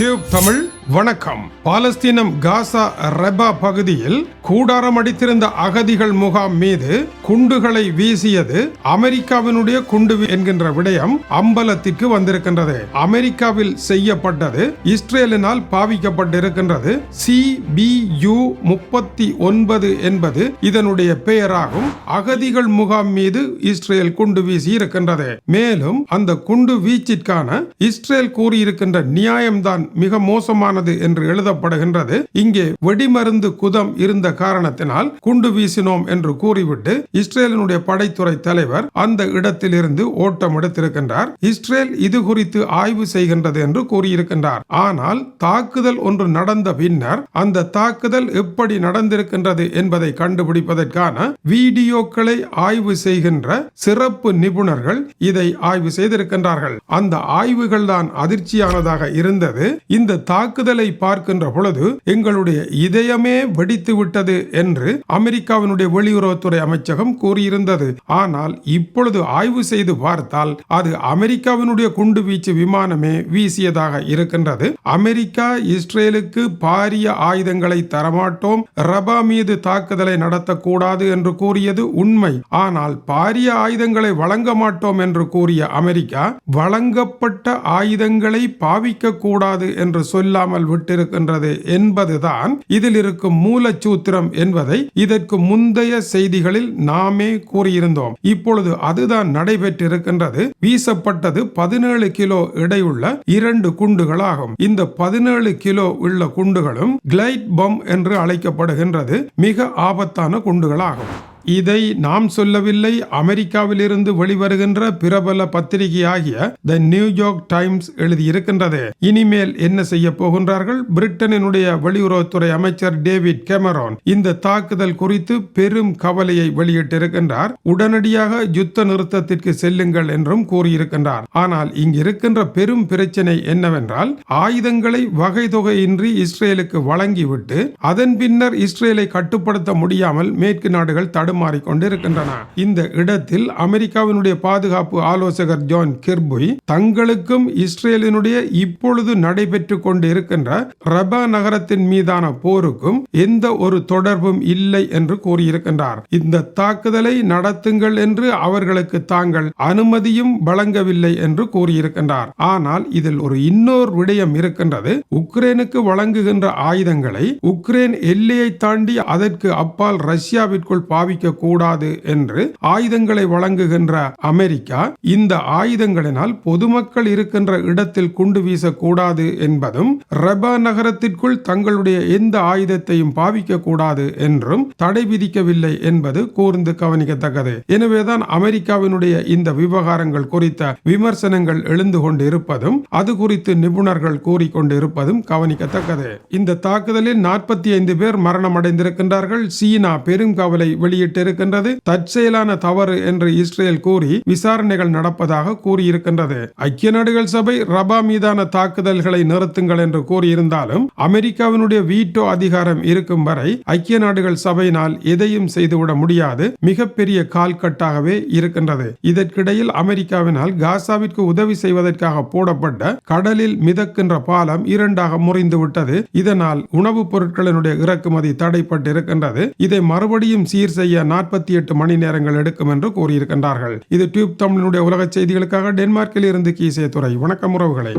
Tube Tamil வணக்கம். பாலஸ்தீனம் காசா ரெபா பகுதியில் கூடாரம் அடித்திருந்த அகதிகள் முகாம் மீது குண்டுகளை வீசியது அமெரிக்காவினுடைய குண்டு என்கின்ற விடயம் அம்பலத்திற்கு வந்திருக்கின்றது. அமெரிக்காவில் செய்யப்பட்டது இஸ்ரேலினால் பாவிக்கப்பட்டிருக்கின்றது. சி பி யு முப்பத்தி ஒன்பது என்பது இதனுடைய பெயராகும். அகதிகள் முகாம் மீது இஸ்ரேல் குண்டு வீசி இருக்கின்றது. மேலும் அந்த குண்டு வீச்சிற்கான இஸ்ரேல் கூறியிருக்கின்ற நியாயம்தான் மிக மோசமான மோசமானது என்று எழுதப்படுகின்றது. இங்கே வெடிமருந்து குதம் இருந்த காரணத்தினால் குண்டு வீசினோம் என்று கூறிவிட்டு இஸ்ரேலினுடைய படைத்துறை தலைவர் அந்த இடத்திலிருந்து ஓட்டம் எடுத்திருக்கின்றார். இஸ்ரேல் இது குறித்து ஆய்வு செய்கின்றது என்று கூறியிருக்கின்றார். ஆனால் தாக்குதல் ஒன்று நடந்த பின்னர் அந்த தாக்குதல் எப்படி நடந்திருக்கின்றது என்பதை கண்டுபிடிப்பதற்கான வீடியோக்களை ஆய்வு செய்கின்ற சிறப்பு நிபுணர்கள் இதை ஆய்வு செய்திருக்கின்றார்கள். அந்த ஆய்வுகள் தான் அதிர்ச்சியானதாக இருந்தது. இந்த தாக்குதல் பார்க்கின்ற பொழுது எங்களுடைய இதயமே வெடித்து விட்டது என்று அமெரிக்காவினுடைய வெளியுறவுத்துறை அமைச்சகம் கூறியிருந்தது. ஆனால் இப்பொழுது ஆய்வு செய்து பார்த்தால் அது அமெரிக்காவினுடைய குண்டு வீச்சு விமானமே வீசியதாக இருக்கின்றது. அமெரிக்கா இஸ்ரேலுக்கு பாரிய ஆயுதங்களை தரமாட்டோம். ரபா மீது தாக்குதலை நடத்தக்கூடாது என்று கூறியது உண்மை. ஆனால் பாரிய ஆயுதங்களை வழங்க மாட்டோம் என்று கூறிய அமெரிக்கா வழங்கப்பட்ட ஆயுதங்களை பாவிக்க கூடாது என்று சொல்லாமல் விட்டிருக்கின்றது என்பதுதான் இதில் இருக்கும் மூலச்சூத்திரம் என்பதை இதற்கு முந்தைய செய்திகளில் நாமே கூறியிருந்தோம். இப்பொழுது அதுதான் நடைபெற்றிருக்கின்றது. வீசப்பட்டது பதினேழு கிலோ எடையுள்ள இரண்டு குண்டுகளாகும். இந்த பதினேழு கிலோ உள்ள குண்டுகளும் கிளைட் பம் என்று அழைக்கப்படுகின்றது. மிக ஆபத்தான குண்டுகளாகும். இதை நாம் சொல்லவில்லை அமெரிக்காவிலிருந்து வெளிவருகின்ற பிரபல பத்திரிகையாகிய த நியூயார்க் டைம்ஸ் எழுதியிருக்கின்றது. இனிமேல் என்ன செய்ய போகின்றார்கள்? பிரிட்டனினுடைய வெளியுறவுத்துறை அமைச்சர் டேவிட் கேமரான் இந்த தாக்குதல் குறித்து பெரும் கவலையை வெளியிட்டிருக்கின்றார். உடனடியாக யுத்த நிறுத்தத்திற்கு செல்லுங்கள் என்றும் கூறியிருக்கின்றார். ஆனால் இங்கு இருக்கின்ற பெரும் பிரச்சனை என்னவென்றால் ஆயுதங்களை வகை தொகையின்றி இஸ்ரேலுக்கு வழங்கிவிட்டு அதன் பின்னர் இஸ்ரேலை கட்டுப்படுத்த முடியாமல் மேற்கு நாடுகள் தடுமாறிக்கொண்டு இருக்கின்றன இந்த இடத்தில் அமெரிக்காவினுடைய பாதுகாப்பு ஆலோசகர் ஜான் கிர்புய் தங்களுக்கும் இஸ்ரேலினுடைய இப்பொழுது நடைபெற்று கொண்டு இருக்கின்ற ரபா நகரத்தின் மீதான போருக்கும் எந்த ஒரு தொடர்பும் இல்லை என்று கூறியிருக்கின்றார். இந்த தாக்குதலை நடத்துங்கள் என்று அவர்களுக்கு தாங்கள் அனுமதியும் வழங்கவில்லை என்று கூறியிருக்கின்றார். ஆனால் இதில் ஒரு இன்னொரு விடயம் இருக்கின்றது. உக்ரைனுக்கு வழங்குகின்ற ஆயுதங்களை உக்ரைன் எல்லையை தாண்டி அதற்கு அப்பால் ரஷ்யாவிற்குள் பாவிக்க கூடாது என்று ஆயுதங்களை வழங்குகின்ற அமெரிக்கா இந்த ஆயுதங்களினால் பொதுமக்கள் இருக்கின்ற இடத்தில் குண்டு வீசக்கூடாது என்பதும் ரபா நகரத்திற்குள் தங்களுடைய எந்த ஆயுதத்தையும் பாவிக்க கூடாது என்றும் தடை விதிக்கவில்லை என்பது கூர்ந்து கவனிக்கத்தக்கது. எனவேதான் அமெரிக்காவினுடைய இந்த விவகாரங்கள் குறித்த விமர்சனங்கள் எழுந்து கொண்டு இருப்பதும் அது குறித்து நிபுணர்கள் கூறிக்கொண்டு இருப்பதும் கவனிக்கத்தக்கது. இந்த தாக்குதலில் நாற்பத்தி ஐந்து பேர் மரணமடைந்திருக்கின்றார்கள். சீனா பெரும் கவலை வெளியிட்டிருக்கின்றது. தற்செயலான தவறு என்று இஸ்ரேல் கூறி விசாரணைகள் நடப்பதாக கூறியிருக்கின்றது. ஐக்கிய நாடுகள் சபை ரபா மீதான தாக்குதல்களை நிறுத்துங்கள் என்று கூறியிருந்தாலும் அமெரிக்காவினுடைய வீட்டோ அதிகாரம் இருக்கும் வரை ஐக்கிய நாடுகள் சபையினால் எதையும் செய்துவிட முடியாது. மிகப்பெரிய கால்கட்டாகவே இருக்கின்றது. இதற்கிடையில் அமெரிக்காவினால் காசாவிற்கு உதவி செய்வதற்காக போடப்பட்ட கடலில் மிதக்கின்ற பாலம் இரண்டாக முறிந்து விட்டது இதனால் உணவுப் பொருட்களினுடைய இறக்குமதி தடைப்பட்டு இருக்கின்றது இதை மறுபடியும் சீர் செய்ய செய்ய நாற்பத்தி எட்டு மணி நேரங்கள் எடுக்கும் என்று கூறியிருக்கின்றார்கள். இது டியூப் தமிழினுடைய உலக செய்திகளுக்காக டென்மார்க்கில் இருந்து கீசே துறை வணக்கம் உறவுகளை.